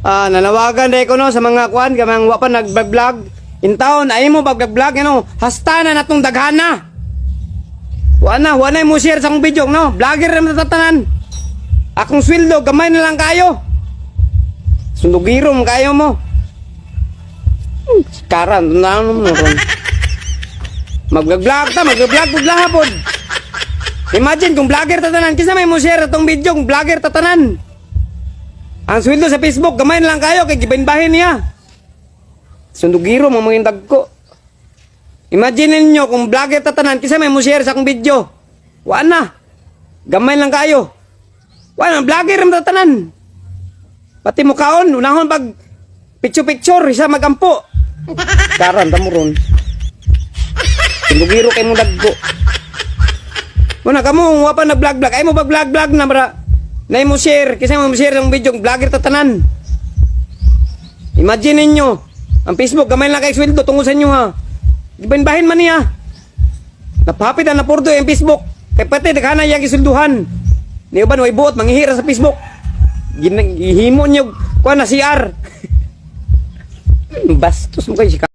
Ah, nanawagan day ko no sa mga kwan, kamang wa pa nag-vlog. In town, ay mo pag-vlog, ano, hasta na natong daghana. Wa na, wa na mo share sa akong video, no? Vlogger naman sa tatanan. Akong sweldo, gamay na lang kayo. Sundugirom kayo mo. Hmm, Karan, na mo. Mag-vlog ta, mag-vlog pud lahapod. Imagine kung vlogger tatanan, kisa may mo share atong video vlogger tatanan. Ang sweldo sa Facebook, gamay lang kayo kay gibahin niya. Sundugiro mo mga indag ko. Imagine ninyo kung vlogger tatanan, kisa may mo share sa akong video. Wa na. Gamay lang kayo. Wa na, vlogger ang tatanan. Pati mo kaon, unahon pag picture-picture, isa magampo. Karan, tamo ron. Sundugiro kay mo dagko. Muna kamo, wa pa nag-vlog-vlog. Ay mo pag-vlog-vlog na bara. Na mo share, kasi mo share ang video, vlogger tatanan. Imagine ninyo, ang Facebook, gamay lang kay sweldo tungkol sa inyo ha. Gibahin man niya. Napapit na napurdo yung Facebook. Kay pati, naghana yung isulduhan. Niyo ba, way buot, manghihira sa Facebook. Gihimo niyo, kuha na CR. Bastos mo kayo